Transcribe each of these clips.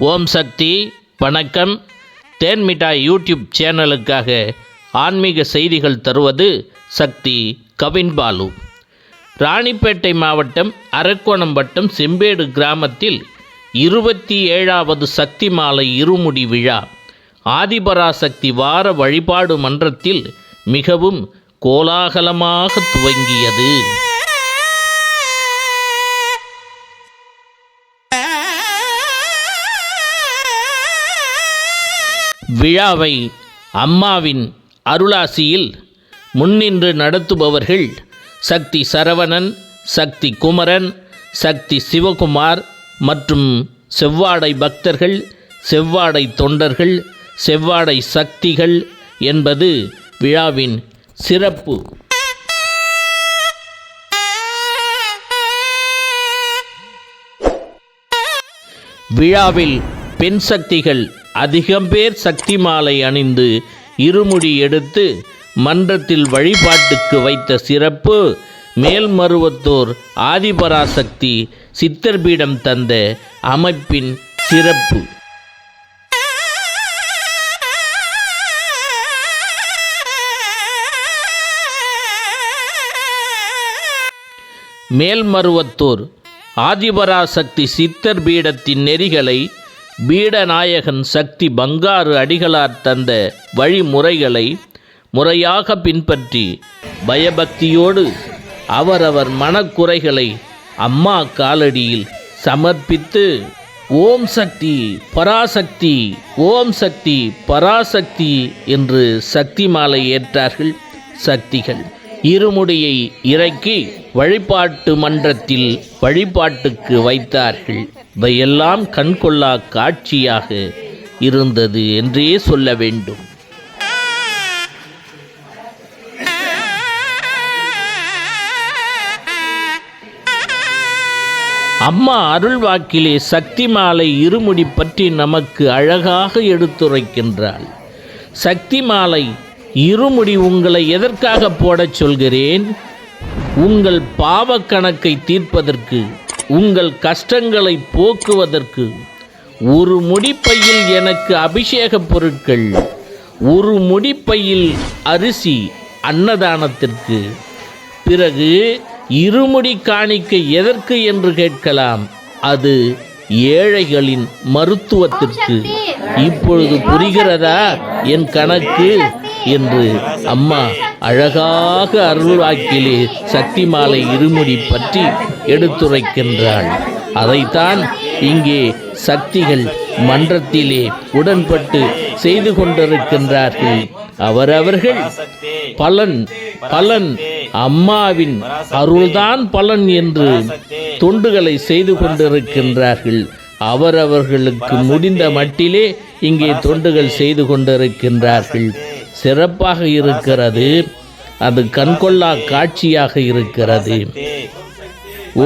ஓம் சக்தி வணக்கம். தேன் மிட்டாய் யூடியூப் சேனலுக்காக ஆன்மீக செய்திகள் தருவது சக்தி கவின் பாலு. ராணிப்பேட்டை மாவட்டம் அரக்கோணம் வட்டம் செம்பேடு கிராமத்தில் இருபத்தி ஏழாவது சக்தி மாலை இருமுடி விழா. ஆதிபராசக்தி வார வழிபாடு மன்றத்தில் மிகவும் கோலாகலமாக துவங்கியது. விழாவை அம்மாவின் அருளாசியில் முன்னின்று நடத்துபவர்கள் சக்தி சரவணன் சக்தி குமரன் சக்தி சிவகுமார் மற்றும் செவ்வாடை பக்தர்கள் செவ்வாடை தொண்டர்கள் செவ்வாடை சக்திகள் என்பது விழாவின் சிறப்பு. விழாவில் பெண் சக்திகள் அதிகம் பேர் சக்தி மாலை அணிந்து இருமுடி எடுத்து மன்றத்தில் வழிபாட்டுக்கு வைத்த சிறப்பு மேல்மருவத்தூர் ஆதிபராசக்தி சித்தர்பீடம் தந்த அமைப்பின் சிறப்பு. மேல்மருவத்தூர் ஆதிபராசக்தி சித்தர் பீடத்தின் நெறிகளை பீடநாயகன் சக்தி பங்காரு அடிகளார் தந்த வழிமுறைகளை முறையாக பின்பற்றி பயபக்தியோடு அவரவர் மனக்குறைகளை அம்மா காலடியில் சமர்ப்பித்து ஓம் சக்தி பராசக்தி ஓம் சக்தி பராசக்தி என்று சக்தி மாலை ஏற்றார்கள் சக்திகள். இருமுடியை இறக்கி வழிபாட்டு மன்றத்தில் வழிபாட்டுக்கு வைத்தார்கள். இவையெல்லாம் கண்கொள்ளா காட்சியாக இருந்தது என்றே சொல்ல வேண்டும். அம்மா அருள்வாக்கிலே சக்தி மாலை இருமுடி பற்றி நமக்கு அழகாக எடுத்துரைக்கின்றாள். சக்தி மாலை இருமுடி உங்களை எதற்காக போடச் சொல்கிறேன்? உங்கள் பாவக் கணக்கை தீர்ப்பதற்கு உங்கள் கஷ்டங்களை போக்குவதற்கு ஒரு முடிப்பையில் எனக்கு அபிஷேக பொருட்கள் ஒரு முடிப்பையில் அரிசி அன்னதானத்திற்கு. பிறகு இருமுடி காணிக்கை எதற்கு என்று கேட்கலாம். அது ஏழைகளின் மருத்துவத்திற்கு. இப்பொழுது புரிகிறதா? என் கணக்கு. என்று அம்மா அழகாக அருள்வாக்கிலே சக்தி மாலை இருமுடி பற்றி எடுத்துரைக்கின்றாள். அதைத்தான் இங்கே சக்திகள் மன்றத்திலே உடன்பட்டு செய்து கொண்டிருக்கின்றார்கள். அவரவர்கள் பலன் பலன் அம்மாவின் அருள்தான் பலன் என்று தொண்டுகளை செய்து கொண்டிருக்கின்றார்கள். அவரவர்களுக்கு முடிந்த மட்டிலே இங்கே தொண்டுகள் செய்து கொண்டிருக்கின்றார்கள். சிறப்பாக இருக்கிறது அது கண்கொள்ளா காட்சியாக இருக்கிறது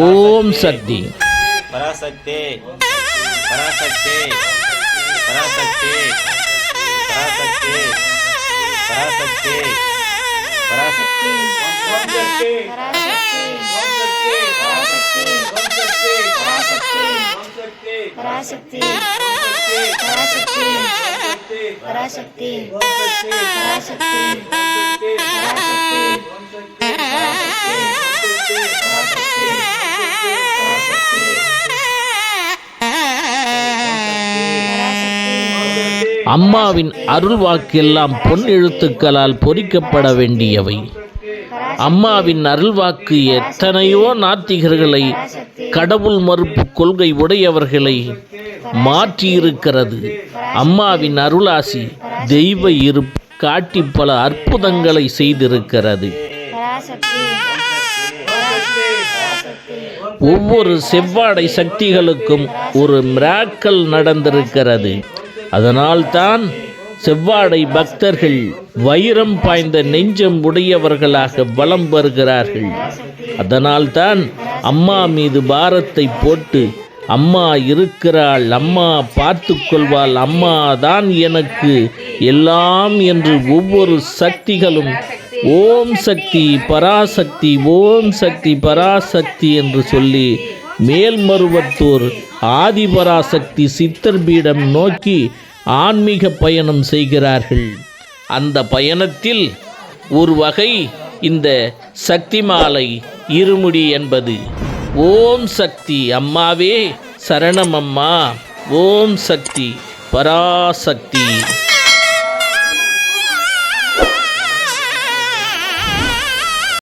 ஓம் சக்தி பராசக்தி பராசக்தி பராசக்தி பராசக்தி பராசக்தி பராசக்தி பராசக்தி பராசக்தி பராசக்தி பராசக்தி அம்மாவின் அருள் வாக்கெல்லாம் பொன் எழுத்துக்களால் பொறிக்கப்பட வேண்டியவை. அம்மாவின் அருள்வாக்கு எத்தனையோ நாத்திகர்களை கடவுள் மறுப்பு கொள்கை உடையவர்களை மாற்றியிருக்கிறது. அம்மாவின் அருளாசி தெய்வ இரு காட்டி பல அற்புதங்களை செய்திருக்கிறது. ஒவ்வொரு செவ்வாடை சக்திகளுக்கும் ஒரு மிராக்கல் நடந்திருக்கிறது. அதனால்தான் செவ்வாடை பக்தர்கள் வைரம் பாய்ந்த நெஞ்சம் உடையவர்களாக வலம் வருகிறார்கள். அதனால்தான் அம்மா மீது பாரத்தை போட்டு அம்மா இருக்கிறாள் அம்மா பார்த்து கொள்வாள் அம்மா தான் எனக்கு எல்லாம் என்று ஒவ்வொரு சக்திகளும். ஓம் சக்தி பராசக்தி ஓம் சக்தி பராசக்தி என்று சொல்லி மேல்மருவத்தூர் ஆதிபராசக்தி சித்தர் பீடம் நோக்கி ஆன்மீக பயணம் செய்கிறார்கள். அந்த பயணத்தில் ஒரு வகை இந்த சக்தி மாலை இருமுடி என்பது. ஓம் சக்தி அம்மாவே சரணம் அம்மா. ஓம் சக்தி பராசக்தி.